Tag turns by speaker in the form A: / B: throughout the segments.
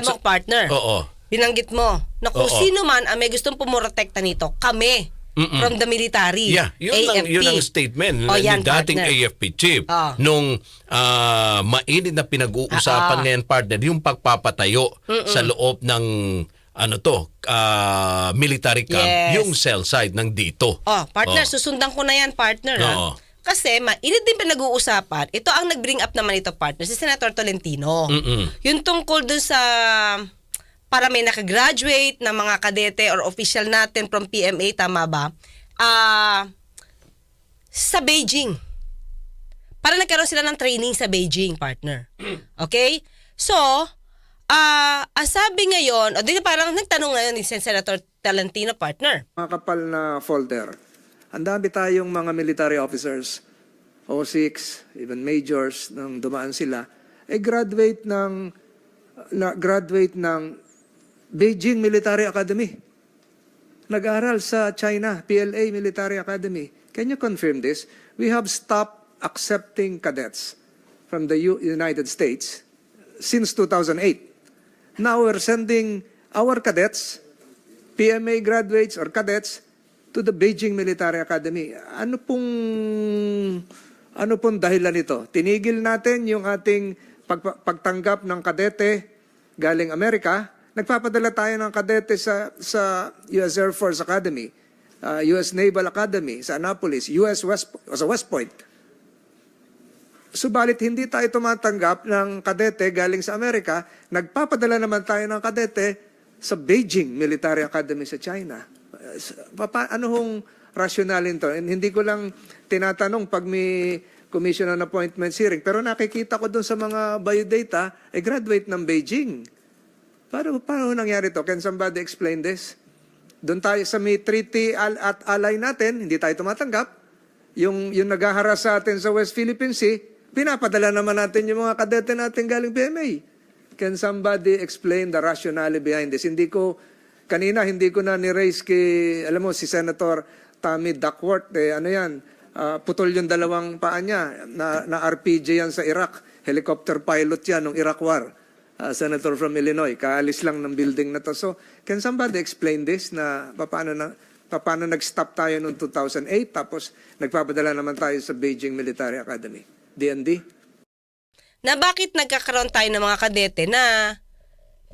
A: Oh, sabi mo partner?
B: Oo.
A: Binanggit mo na kung
B: Oo.
A: sino man ang may gustong pumurotekta nito, kami.
B: Mm-mm.
A: From the military.
B: Yeah, yun
A: AFP.
B: yun ang statement
A: Oh,
B: ni
A: yan,
B: dating
A: partner.
B: AFP chief
A: Ah.
B: nung ah, mainit na pinag-uusapan
A: Ah, ah.
B: ngayon partner yung pagpapatayo sa loob ng ano to ah, military camp
A: Yes.
B: yung cell side ng dito.
A: Oh, partner,
B: Oh.
A: susundan ko na yan, partner.
B: Oo.
A: Kasi mainit din pinag-uusapan. Ito ang nag-bring up naman ito, partner, si Senator Tolentino.
B: Mm-mm.
A: Yung tungkol dun sa para may nakagraduate na mga kadete or official natin from PMA, tama ba? Ah, sa Beijing. Para nagkaroon sila ng training sa Beijing, partner. Okay? So, ah, ang sabi ngayon, o di parang nagtanong ngayon ni Senator Talentino, partner.
C: mga kapal na folder. Ang dami tayong mga military officers, O6, even majors, nang dumaan sila, eh graduate ng graduate ng Beijing Military Academy. Nag-aral sa China, PLA Military Academy. Can you confirm this? We have stopped accepting cadets from the U- United States since 2008. Now we're sending our cadets PMA graduates or cadets to the Beijing Military Academy. Ano pong ano pong dahilan nito? Tinigil natin yung ating pag- pagtanggap ng kadete galing Amerika. Nagpapadala tayo ng kadete sa sa US Air Force Academy, uh, US Naval Academy sa Annapolis, US West sa West Point. Subalit hindi tayo tumatanggap ng kadete galing sa Amerika, nagpapadala naman tayo ng kadete sa Beijing Military Academy sa China. Papa- ano hong rationalin to? And hindi ko lang tinatanong pag may commission on appointments hearing, pero nakikita ko dun sa mga biodata, eh graduate ng Beijing. Paano, paano nangyari to? Can somebody explain this? Doon tayo sa may treaty al- at alay natin, hindi tayo tumatanggap. Yung, yung naghaharas sa atin sa West Philippine Sea, pinapadala naman natin yung mga kadete natin galing PMA. Can somebody explain the rationale behind this? Hindi ko, kanina hindi ko na ni-raise kay, alam mo, si Senator Tommy Duckworth, eh, ano yan, ah, putol yung dalawang paa niya, na, na RPG yan sa Iraq. Helicopter pilot yan ng Iraq War. Ah, Senator from Illinois, kaalis lang ng building na to. So, can somebody explain this na paano na paano nag-stop tayo noong 2008 tapos nagpapadala naman tayo sa Beijing Military Academy? DND?
A: na bakit nagkakaroon tayo ng mga kadete na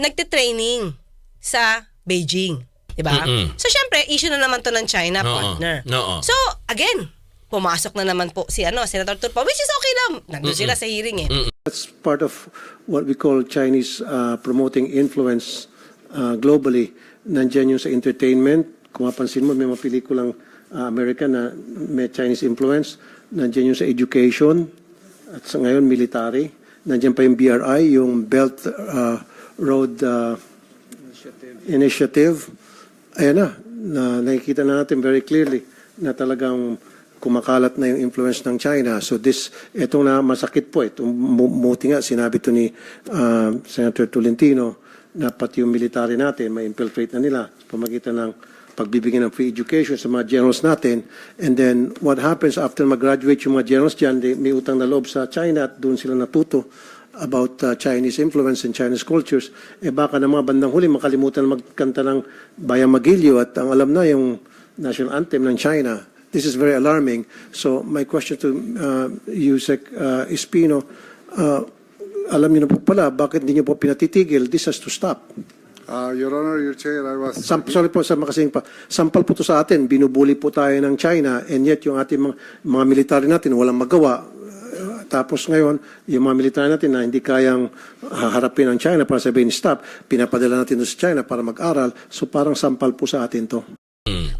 A: nagte-training sa Beijing. Diba?
B: Mm-mm.
A: So, syempre, issue na naman to ng China,
B: Oo.
A: partner.
B: Oo.
A: So, again, pumasok na naman po si ano, Senator Turpa, which is okay lang. Nandun sila sa hearing eh.
D: That's part of what we call Chinese uh, promoting influence uh, globally. Nandiyan yung sa entertainment. Kung mapansin mo, may mga pelikulang uh, American na may Chinese influence. Nandiyan yung sa education. At sa ngayon, military. Nandiyan pa yung BRI, yung Belt uh, Road uh, Initiative. Ayan na, na, nakikita na natin very clearly na talagang kumakalat na yung influence ng China. So this, itong na masakit po, itong mu- muti nga, sinabi to ni uh, Senator Tolentino na pati yung military natin, may infiltrate na nila sa pamagitan ng pagbibigyan ng free education sa mga generals natin. And then what happens after mag-graduate yung mga generals dyan, they, may utang na loob sa China at doon sila natuto about uh, Chinese influence and Chinese cultures, eh baka na mga bandang huli makalimutan na magkanta ng Bayang Magilyo at ang alam na yung national anthem ng China. This is very alarming. So my question to uh, Yusek uh, Espino, uh, alam niyo na po pala, bakit hindi niyo po pinatitigil? This has to stop.
E: Uh, Your Honor, Your Chair, I was...
D: Sam, sorry po sa makasing pa. Sampal po to sa atin, binubuli po tayo ng China and yet yung ating mga, mga military natin walang magawa. Uh, Tapos ngayon, yung mga military natin na hindi kayang haharapin ang China para sabihin stop, pinapadala natin doon sa China para mag-aral. So parang sampal po sa atin to.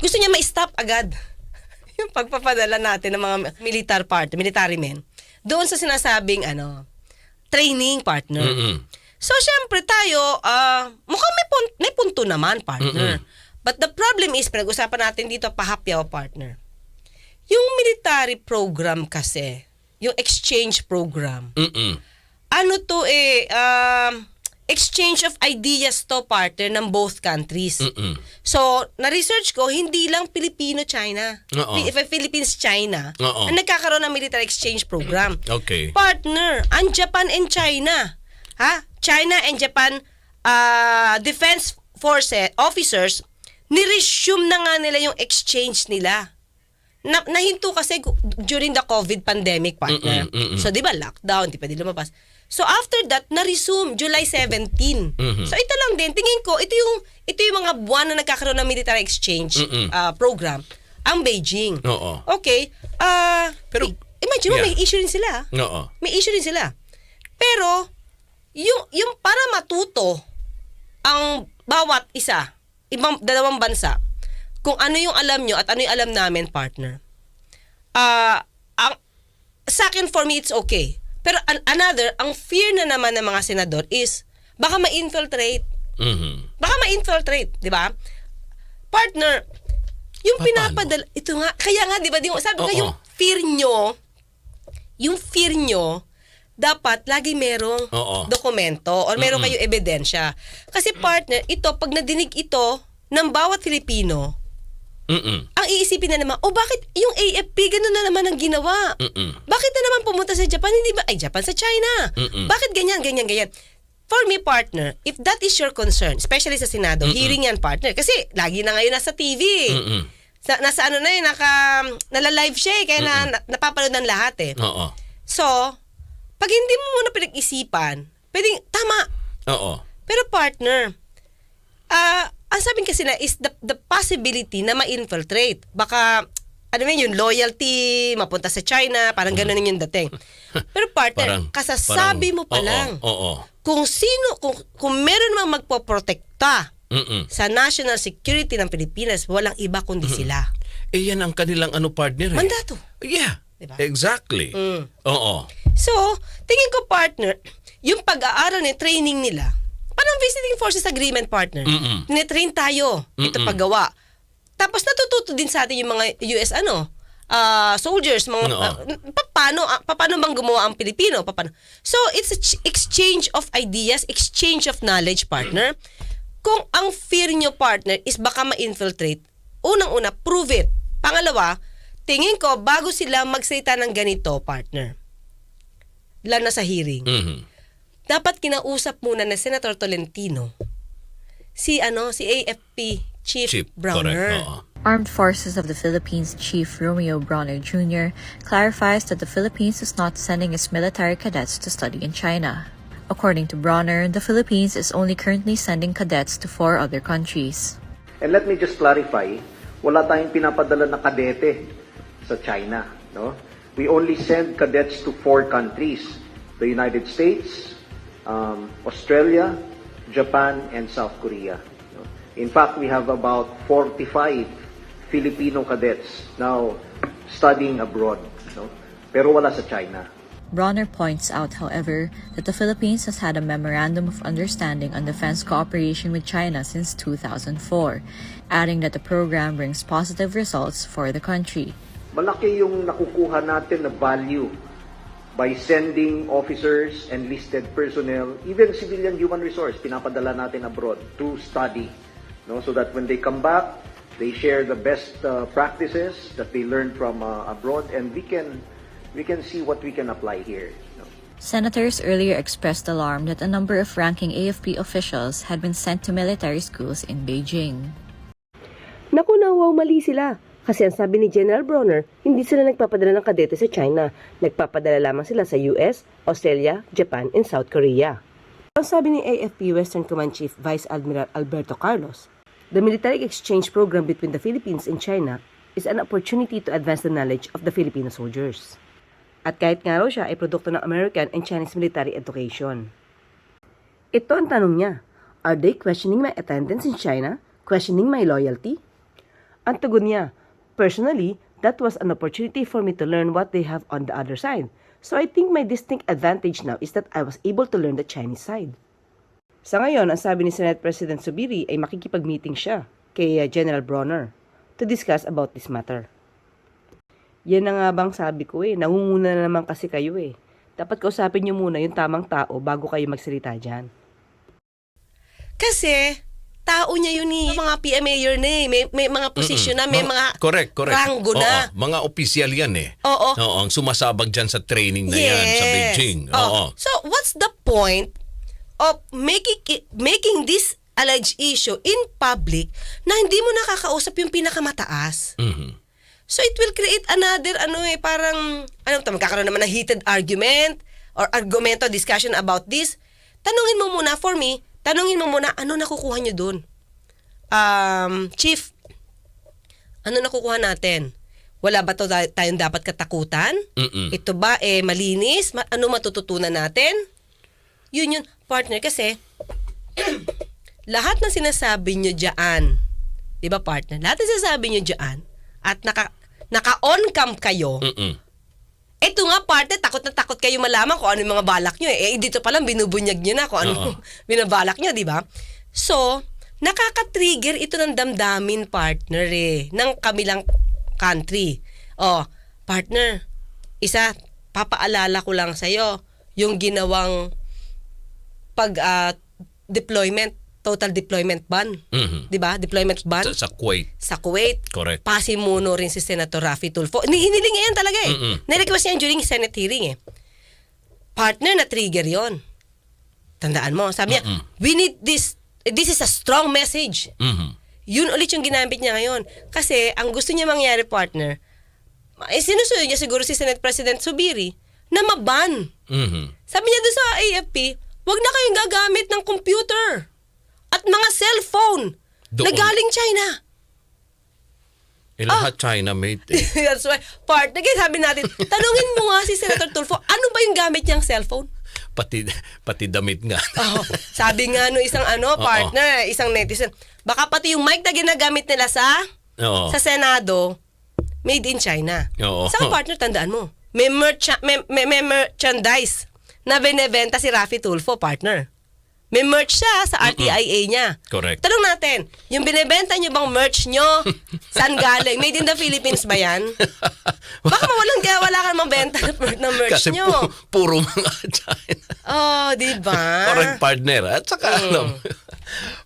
A: Gusto niya ma-stop agad yung pagpapadala natin ng mga militar part, military men, doon sa sinasabing ano, training partner.
B: Mm-mm.
A: So, syempre tayo, ah, mukhang may, pun- may punto naman, partner. But the problem is, pinag-usapan natin dito, pahapyaw, partner. Yung military program kasi, yung exchange program,
B: Mm-mm.
A: ano to eh, um, exchange of ideas to, partner, ng both countries.
B: Mm-mm.
A: So, na-research ko, hindi lang Pilipino-China. Fi- Philippines-China ang nagkakaroon ng military exchange program.
B: Okay.
A: Partner, ang Japan and China. Ha? China and Japan uh, defense forces officers ni-resume na nga nila yung exchange nila. Na, nahinto kasi during the COVID pandemic partner.
B: Mm-mm, mm-mm.
A: So, di ba, lockdown, di pwede lumabas. So, after that, na-resume July 17.
B: Mhm.
A: So, ito lang din. Tingin ko, ito yung, ito yung mga buwan na nagkakaroon ng military exchange
B: Mm-mm.
A: uh, program. Ang Beijing.
B: Oo.
A: Okay. Ah,
B: Pero-
A: imagine mo,
B: Yeah.
A: may issue rin sila.
B: Oo.
A: May issue rin sila. Pero, yung, yung para matuto ang bawat isa, ibang dalawang bansa, kung ano yung alam nyo at ano yung alam namin, partner. Ah, ang sa akin for me it's okay. Pero an- another, ang fear na naman ng mga senador is baka ma-infiltrate.
B: Mhm.
A: Baka ma-infiltrate, di ba? Partner, yung
B: Paano?
A: pinapadala, ito nga, kaya nga, di ba, di, sabi ko, yung fear nyo, yung fear nyo, dapat lagi merong
B: Oo.
A: dokumento or meron kayong ebidensya. Kasi partner, ito, pag nadinig ito ng bawat Filipino,
B: Mm-mm.
A: ang iisipin na naman, oh bakit yung AFP ganun na naman ang ginawa?
B: Mm-mm.
A: Bakit na naman pumunta sa Japan? Hindi ba? Ay, Japan sa China.
B: Mm-mm.
A: Bakit ganyan, ganyan, ganyan? For me, partner, if that is your concern, especially sa Senado, hearing yan, partner, kasi lagi na ngayon nasa TV.
B: Mm-mm.
A: Sa, nasa ano na yun, naka, nala-live siya eh, kaya na, na, napapanood ng lahat eh.
B: Oo.
A: So, pag hindi mo muna pinag-isipan, pwedeng, tama,
B: Oo.
A: pero partner, ah, ang sabi kasi na is the, the possibility na ma-infiltrate. Baka, ano yun, yung loyalty, mapunta sa China, parang ganun yung dating. Pero partner,
B: Parang
A: kasasabi
B: parang-
A: mo pa
B: oo,
A: lang,
B: Oo.
A: kung sino, kung, kung meron mang magpoprotekta
B: Mm-mm.
A: sa national security ng Pilipinas, walang iba kundi sila.
B: Eh yan ang kanilang ano partner eh.
A: Mandato.
B: Yeah.
A: Diba?
B: Exactly.
A: Mm.
B: Oo.
A: So, tingin ko partner, yung pag-aaral ni training nila, parang visiting forces agreement partner.
B: Mm-mm.
A: Tine-train tayo ito
B: Mm-mm.
A: paggawa. Tapos natututo din sa atin yung mga US ano, ah, soldiers, mga
B: Oo.
A: pa- paano ah, pa- paano bang gumawa ang Pilipino? Pa- paano? So, it's a ch- exchange of ideas, exchange of knowledge partner. Kung ang fear nyo partner is baka ma-infiltrate, unang-una, prove it. Pangalawa, tingin ko bago sila magsalita ng ganito, partner, lalo na sa hearing,
B: Mhm.
A: Dapat kinausap muna na Senator Tolentino si ano si AFP Chief,
B: Chip.
A: Browner.
B: Correct.
F: Armed Forces of the Philippines Chief Romeo Bronner Jr. clarifies that the Philippines is not sending its military cadets to study in China. According to Bronner, the Philippines is only currently sending cadets to four other countries.
G: And let me just clarify, wala tayong pinapadala na kadete sa China, no? We only send cadets to four countries, the United States, um, Australia, Japan, and South Korea. In fact, we have about 45 Filipino cadets now studying abroad, no? Pero wala sa China.
F: Bronner points out, however, that the Philippines has had a memorandum of understanding on defense cooperation with China since 2004, adding that the program brings positive results for the country.
G: malaki yung nakukuha natin na value by sending officers, enlisted personnel, even civilian human resource, pinapadala natin abroad to study. No? So that when they come back, they share the best uh, practices that they learned from uh, abroad and we can, we can see what we can apply here. no?
F: Senators earlier expressed alarm that a number of ranking AFP officials had been sent to military schools in Beijing.
A: Naku na, wow, mali sila. Kasi ang sabi ni General Bronner, hindi sila nagpapadala ng kadete sa China. Nagpapadala lamang sila sa US, Australia, Japan, and South Korea. Ang sabi ni AFP Western Command Chief Vice Admiral Alberto Carlos, the military exchange program between the Philippines and China is an opportunity to advance the knowledge of the Filipino soldiers. At kahit nga raw siya ay produkto ng American and Chinese military education. Ito ang tanong niya, are they questioning my attendance in China? Questioning my loyalty? Ang tugon niya, personally, that was an opportunity for me to learn what they have on the other side. So I think my distinct advantage now is that I was able to learn the Chinese side. Sa ngayon, ang sabi ni Senate President Subiri ay makikipag-meeting siya kay uh, General Bronner to discuss about this matter. Yan na nga bang sabi ko eh, nangunguna na naman kasi kayo eh. Dapat kausapin niyo muna yung tamang tao bago kayo magsalita dyan. Kasi, tao niya yun eh. Mga PMA yun eh. May, may mga posisyon na, may mga,
B: correct, correct.
A: ranggo na.
B: Oo, mga opisyal yan eh.
A: Oo.
B: ang sumasabag dyan sa training na yan sa Beijing.
A: Oh.
B: Oo.
A: So, what's the point of making making this alleged issue in public na hindi mo nakakausap yung pinakamataas.
B: Mhm.
A: So it will create another ano eh parang ano magkakaroon naman ng heated argument or argumento discussion about this. Tanungin mo muna for me, tanungin mo muna ano nakukuha niyo doon. Um, chief, ano nakukuha natin? Wala ba to tay- tayong dapat katakutan?
B: Mm-mm.
A: Ito ba eh malinis? Ma- ano matututunan natin? Yun yun, partner kasi lahat ng sinasabi nyo dyan, di ba partner? Lahat ng sinasabi nyo dyan at naka, naka-on cam kayo,
B: Mm-mm.
A: Ito nga partner, takot na takot kayo malaman kung ano yung mga balak nyo. Eh, eh dito pa lang binubunyag nyo na kung ano
B: Oo.
A: binabalak nyo, di ba? So, nakaka-trigger ito ng damdamin partner eh, ng kamilang country. Oh, partner, isa, papaalala ko lang sa'yo, yung ginawang pag ah, deployment, total deployment ban.
B: Mhm.
A: 'Di ba? Deployment ban
B: Sa, sa Kuwait.
A: sa Kuwait.
B: Correct.
A: Pasimuno rin si Senator Rafi Tulfo. Ni- Hiniling niya yan talaga eh.
B: Mm-mm.
A: Nirequest niya during Senate hearing eh. Partner na trigger yon. Tandaan mo, sabi niya,
B: Mm-mm.
A: we need this, this is a strong message.
B: Mhm.
A: Yun ulit yung ginamit niya ngayon. Kasi ang gusto niya mangyari, partner, eh, sinusunod niya siguro si Senate President Subiri na maban.
B: Mhm.
A: Sabi niya doon sa AFP, wag na kayong gagamit ng computer at mga cellphone na
B: Doon.
A: galing China.
B: Eh, lahat China made eh.
A: That's why, partner, kaya sabi natin, tanungin mo nga si Senator Tulfo, ano ba yung gamit niyang cellphone?
B: pati pati damit nga.
A: Oh, sabi nga no isang ano, partner, isang netizen, baka pati yung mic na ginagamit nila sa
B: Oo.
A: sa Senado, made in China.
B: Oo.
A: Saka partner, tandaan mo, may, mercha- may, may, may merchandise na binebenta si Rafi Tulfo, partner. May merch siya sa RTIA niya.
B: Correct.
A: Tanong natin, yung binebenta niyo bang merch niyo, saan galing? Made in the Philippines ba yan? Baka mawalan kaya wala ka namang benta ng mer- ng merch
B: Kasi
A: niyo.
B: pu- puro mga China.
A: Oh, di ba?
B: Correct partner. At saka
A: Mm.
B: alam,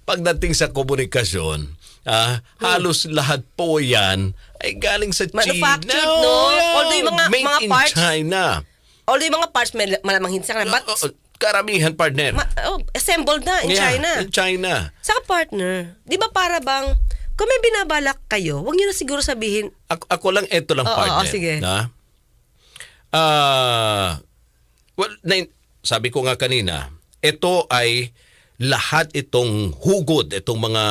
B: pagdating sa komunikasyon, ah, halos lahat po yan ay galing sa China.
A: Manufactured,
B: Oh,
A: no?
B: yeah.
A: Although yung mga-
B: Made
A: mga
B: in
A: parts-
B: China.
A: Although yung mga parts may malamang hindi sa kanila, but
B: Oo, karamihan partner.
A: ma- oh, assembled na in
B: Yeah,
A: China.
B: In China.
A: Saka partner, di ba para bang, kung may binabalak kayo, huwag niyo na siguro sabihin,
B: Ako, ako lang, ito lang
A: Oo,
B: partner.
A: oo, sige.
B: Na? Ah, well, na, sabi ko nga kanina, ito ay lahat itong hugod, itong mga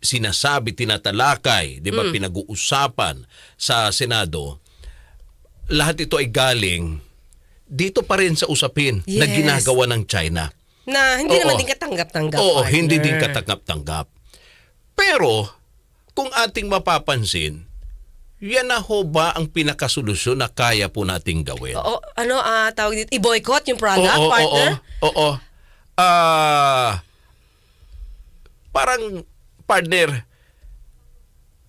B: sinasabi, tinatalakay, di
A: Mm.
B: ba, pinag-uusapan sa Senado, lahat ito ay galing dito pa rin sa usapin na
A: Yes.
B: ginagawa ng China.
A: na hindi
B: Oo.
A: naman din katanggap-tanggap.
B: Oo,
A: partner.
B: hindi din katanggap-tanggap. Pero, kung ating mapapansin, yan na ho ba ang pinakasolusyon na kaya po nating gawin?
A: Oo, ano, ah tawag dito, i-boycott yung product,
B: oo,
A: partner?
B: Oo, oo. Ah, parang, partner,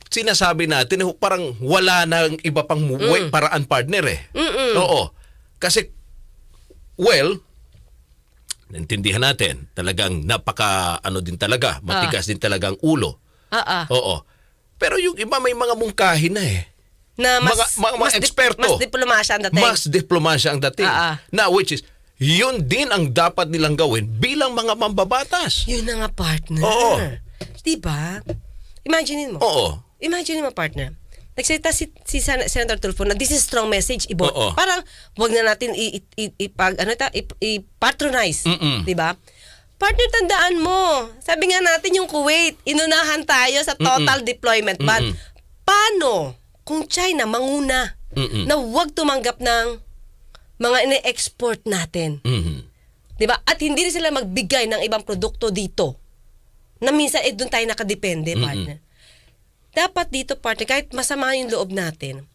B: sinasabi natin, parang wala nang iba pang
A: Mm.
B: way, paraan partner eh. Oo. Kasi, well, naintindihan natin, talagang napaka, ano din talaga, matigas din talagang ulo.
A: Ah.
B: Oo. Pero yung iba may mga mungkahi na eh.
A: Na mas,
B: mga, mga, mga
A: mas, dip-
B: eksperto.
A: mas diplomasya ang dating.
B: Mas diplomasya ang dating.
A: Ah.
B: Na which is, yun din ang dapat nilang gawin bilang mga mambabatas.
A: Yun na nga, partner.
B: Oo.
A: Diba? Imaginein mo.
B: Oo.
A: Imagine mo, partner. Nagsalita si, si Sen- Senator Tulfo na this is strong message. Ibo,
B: Oo.
A: Parang wag na natin i, i, ipag, ano ita, i, i-patronize.
B: Mm-mm.
A: Di ba? Partner, tandaan mo. Sabi nga natin yung Kuwait, inunahan tayo sa total deployment ban.
B: Mm-mm.
A: Paano kung China manguna
B: Mm-mm.
A: na wag tumanggap ng mga ine-export natin?
B: Mhm.
A: 'Di ba? At hindi rin sila magbigay ng ibang produkto dito. Na minsan eh doon tayo nakadepende, partner. Dapat dito, partner, kahit masama yung loob natin,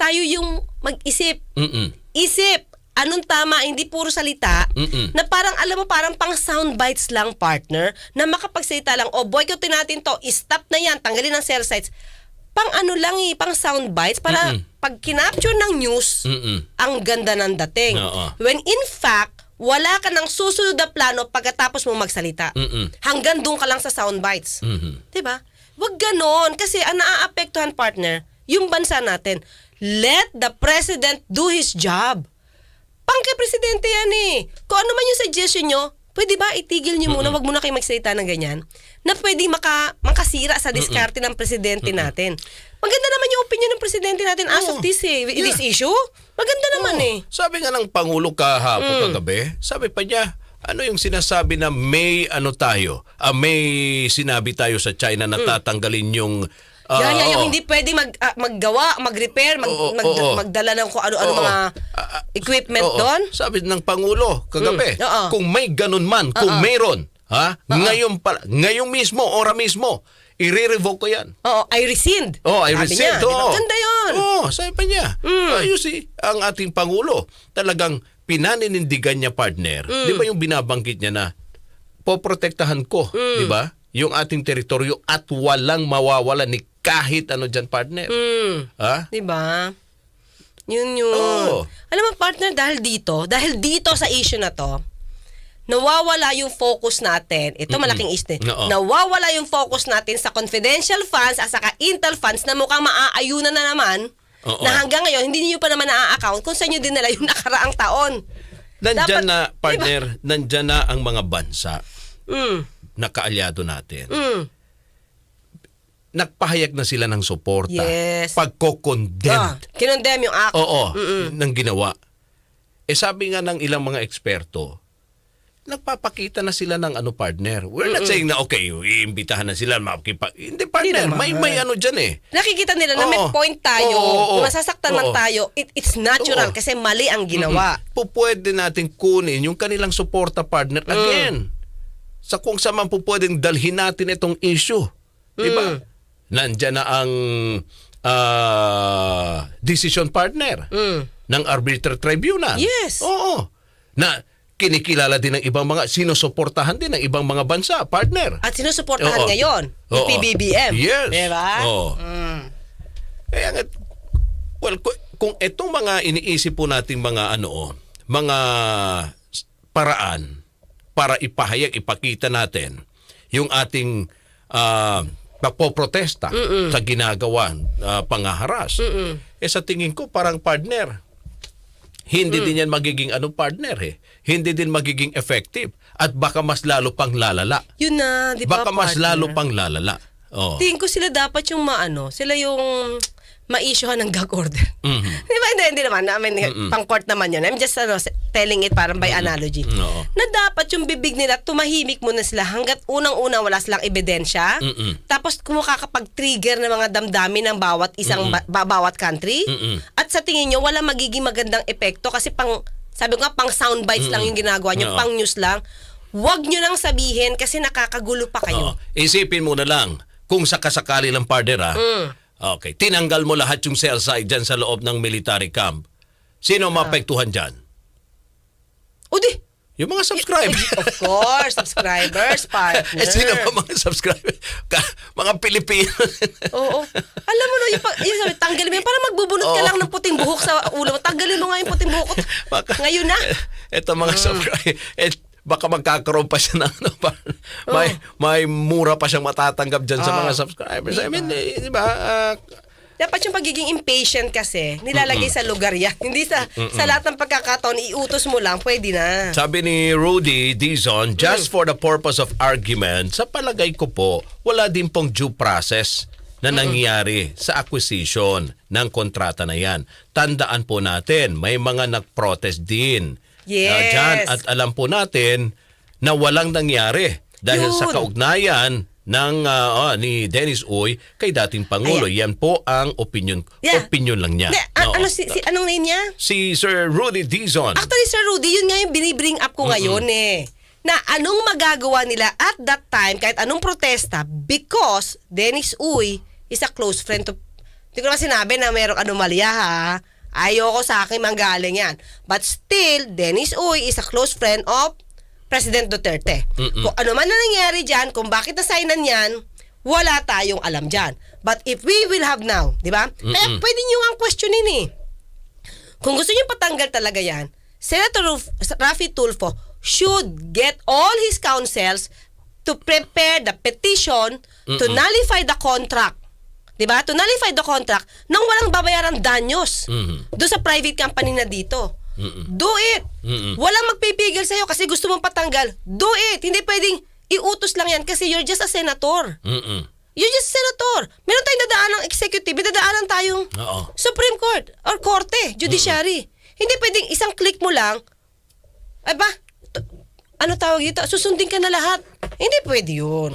A: tayo yung mag-isip.
B: Mm-mm.
A: Isip! Anong tama, hindi puro salita,
B: Mm-mm.
A: na parang, alam mo, parang pang sound bites lang, partner, na makapagsalita lang, o boy, boycottin natin to, stop na yan, tanggalin ang cell sites. Pang ano lang eh, pang sound bites, para
B: Mm-mm.
A: pag kinapture ng news,
B: Mm-mm.
A: ang ganda ng dating.
B: Oo.
A: When in fact, wala ka ng susunod na plano pagkatapos mo magsalita.
B: Mm-mm.
A: Hanggang doon ka lang sa sound bites.
B: Mhm.
A: 'Di ba? Wag ganon kasi ang naaapektuhan partner, yung bansa natin. Let the president do his job. Pangke presidente yan eh. Kung ano man yung suggestion nyo, pwede ba itigil niyo muna, wag muna kayo magsalita ng ganyan, na pwede maka, makasira sa diskarte ng presidente natin. Maganda naman yung opinion ng presidente natin as of this, eh,
B: Yeah.
A: this issue. Maganda naman eh.
B: Sabi nga ng Pangulo kahapon kagabi, sabi pa niya, ano yung sinasabi na may ano tayo, ah, may sinabi tayo sa China na tatanggalin yung ah,
A: yeah, yeah, yung hindi pwede mag, ah, maggawa, mag-repair, mag,
B: Oo,
A: mag-
B: oo.
A: magdala ng kung ano-ano mga equipment
B: oo.
A: doon.
B: Sabi ng Pangulo kagabi,
A: Mm, oo.
B: kung may ganun man, kung
A: Oo.
B: mayroon, ha? Ngayon pa, ngayon mismo, ora mismo, i-revoke ko 'yan.
A: Oo, I rescind.
B: Oh, I
A: Sabi
B: resent.
A: niya, di ba?
B: Oo.
A: Ganda yun. Mm.
B: Oo, sabi pa niya. Ayos eh, ang ating Pangulo, talagang pinaninindigan niya partner.
A: Mm.
B: Di ba yung binabanggit niya na, poprotektahan ko,
A: Mm.
B: di ba? Yung ating teritoryo at walang mawawala ni kahit ano dyan partner.
A: Mm.
B: Ha?
A: Di ba? Yun yun.
B: Oo.
A: Alam mo, partner, dahil dito, dahil dito sa issue na to, nawawala yung focus natin. Ito malaking issue. eh.
B: Oo.
A: Nawawala yung focus natin sa confidential funds at saka intel funds na mukhang maaayunan na naman
B: Oo.
A: na hanggang ngayon, hindi niyo pa naman na-account kung saan nyo dinala yung nakaraang taon.
B: Nandyan
A: Dapat-
B: na, partner, nandyan na ang mga bansa
A: Mm.
B: na kaalyado natin.
A: Mm.
B: Nagpahayag na sila ng suporta.
A: Yes.
B: Pagko-condemn
A: Ah, kinondemn yung act.
B: Oo, ng ginawa. Eh sabi nga ng ilang mga eksperto, nagpapakita na sila ng ano partner. We're not saying na okay, iimbitahan na sila makipa. Hindi partner,
A: naman.
B: may may ano diyan eh.
A: Nakikita nila na may
B: Oo.
A: point tayo,
B: Oo,
A: masasaktan man
B: oo.
A: tayo, it, it's natural
B: Oo.
A: kasi mali ang ginawa.
B: Po pwede natin kunin yung kanilang suporta partner
A: Mm.
B: again. Sa kung saan man po pwedeng dalhin natin itong issue. Di
A: Mm.
B: ba? Nandiyan na ang ah, decision partner
A: Mm.
B: ng arbitral tribunal.
A: Yes.
B: Oo. Na kinikilala din ng ibang mga, sinusuportahan din ng ibang mga bansa, partner.
A: At sinusuportahan
B: Oo.
A: ngayon yung
B: Oo.
A: PBBM.
B: Yes.
A: Diba?
B: Oo.
A: Mm.
B: Kaya nga, well, ku- kung itong mga iniisip po nating mga ano, oh, mga s- paraan para ipahayag, ipakita natin yung ating ah, pagpoprotesta sa ginagawa ah, pangaharas. Eh sa tingin ko parang partner. Hindi din yan magiging ano partner eh. Hindi din magiging effective at baka mas lalo pang lalala.
A: Yun na, di ba,
B: Baka mas
A: partner?
B: lalo pang lalala. Oh.
A: Tingin ko sila dapat yung maano, sila yung ma-issuehan ng gag order.
B: Mhm.
A: Di ba? Hindi, hindi naman. I mean, pang-court naman yun. I'm just ano, telling it parang by analogy.
B: Oo.
A: Na dapat yung bibig nila, tumahimik muna sila hanggat unang-una wala silang ebidensya.
B: Mm-mm.
A: Tapos kumakakapag-trigger ng mga damdamin ng bawat isang ba- ba- bawat country.
B: Mm-mm.
A: At sa tingin nyo, wala magiging magandang epekto kasi pang, sabi ko nga, pang soundbites lang yung ginagawa nyo,
B: Oo.
A: pang news lang. Huwag nyo nang sabihin kasi nakakagulo pa kayo.
B: Oo. Isipin mo na lang, kung sakasakali lang partner ha,
A: Mm.
B: okay, tinanggal mo lahat yung cell site dyan sa loob ng military camp. Sino
A: Ah.
B: mapektuhan dyan?
A: O di,
B: Yung mga subscribers.
A: of course, subscribers, partner.
B: eh, sino ba mga subscribers? Ka- mga Pilipino.
A: Oo. Alam mo no, yung, pag, yung sabi, tanggalin mo yan. Parang magbubunot ka
B: Oo.
A: lang ng puting buhok sa ulo mo. Tanggalin mo nga yung puting buhok. Ngayon na.
B: Ito mga
A: Mm.
B: subscribers. Baka magkakaroon pa siya ng ano pa. May, may mura pa siyang matatanggap dyan sa
A: Oh.
B: mga subscribers. I mean, eh, di ba? ah,
A: Dapat yung pagiging impatient kasi, nilalagay sa lugar yan. Hindi sa, sa lahat ng pagkakataon, iutos mo lang, pwede na.
B: Sabi ni Rudy Dizon, just for the purpose of argument, sa palagay ko po, wala din pong due process na nangyari sa acquisition ng kontrata na yan. Tandaan po natin, may mga nag-protest din.
A: Yes.
B: Ah, dyan. At alam po natin na walang nangyari dahil sa
A: Yun.
B: kaugnayan ng ah, ah, ni Dennis Uy kay dating Pangulo. Yan po ang opinion
A: Yeah.
B: opinion lang niya.
A: A-
B: Oo.
A: ano, si, si- anong name niya?
B: si Sir Rudy Dizon.
A: Actually, Sir Rudy, yun nga yung binibring up ko ngayon eh. Na anong magagawa nila at that time, kahit anong protesta, because Dennis Uy is a close friend to... Hindi ko naman sinabi na mayroong anomalya ha. Ayoko sa akin manggaling yan. But still, Dennis Uy is a close friend of President Duterte. Kung ano man na nangyari dyan, kung bakit nasignan yan, wala tayong alam dyan. But if we will have now, di ba? Kaya pwede nyo nga questionin eh. Kung gusto niyo patanggal talaga yan, Senator Ruf- Rafi Tulfo should get all his counsels to prepare the petition to nullify the contract. 'Di ba? To nullify the contract nang walang babayaran danyos
B: Mhm.
A: do sa private company na dito. Do it. Walang magpipigil sa'yo kasi gusto mong patanggal. Do it! Hindi pwedeng iutos lang yan kasi you're just a senator.
B: Mm-mm.
A: You're just a senator. Meron tayong dadaan ng executive, may dadaanan tayong
B: Oo.
A: Supreme Court or Korte, Judiciary. Hindi pwedeng isang click mo lang, ay ba, ano tawag dito, susundin ka na lahat. Hindi pwede yun.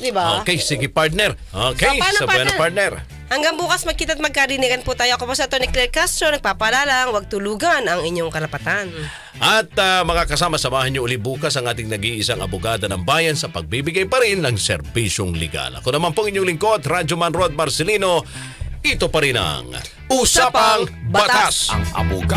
A: Di ba?
B: Okay, sige partner. Okay,
A: So,
B: sa buena partner.
A: Hanggang bukas magkita at magkarinigan po tayo. Ako po sa Tony Claire Castro, nagpapalalang, huwag tulugan ang inyong karapatan.
B: At ah, mga kasama, samahan niyo uli bukas ang ating nag-iisang abogada ng bayan sa pagbibigay pa rin ng serbisyong legal. Ako naman pong inyong lingkod, Radyo Man Rod Marcelino. Ito pa rin ang Usapang Batas.
H: Ang abogada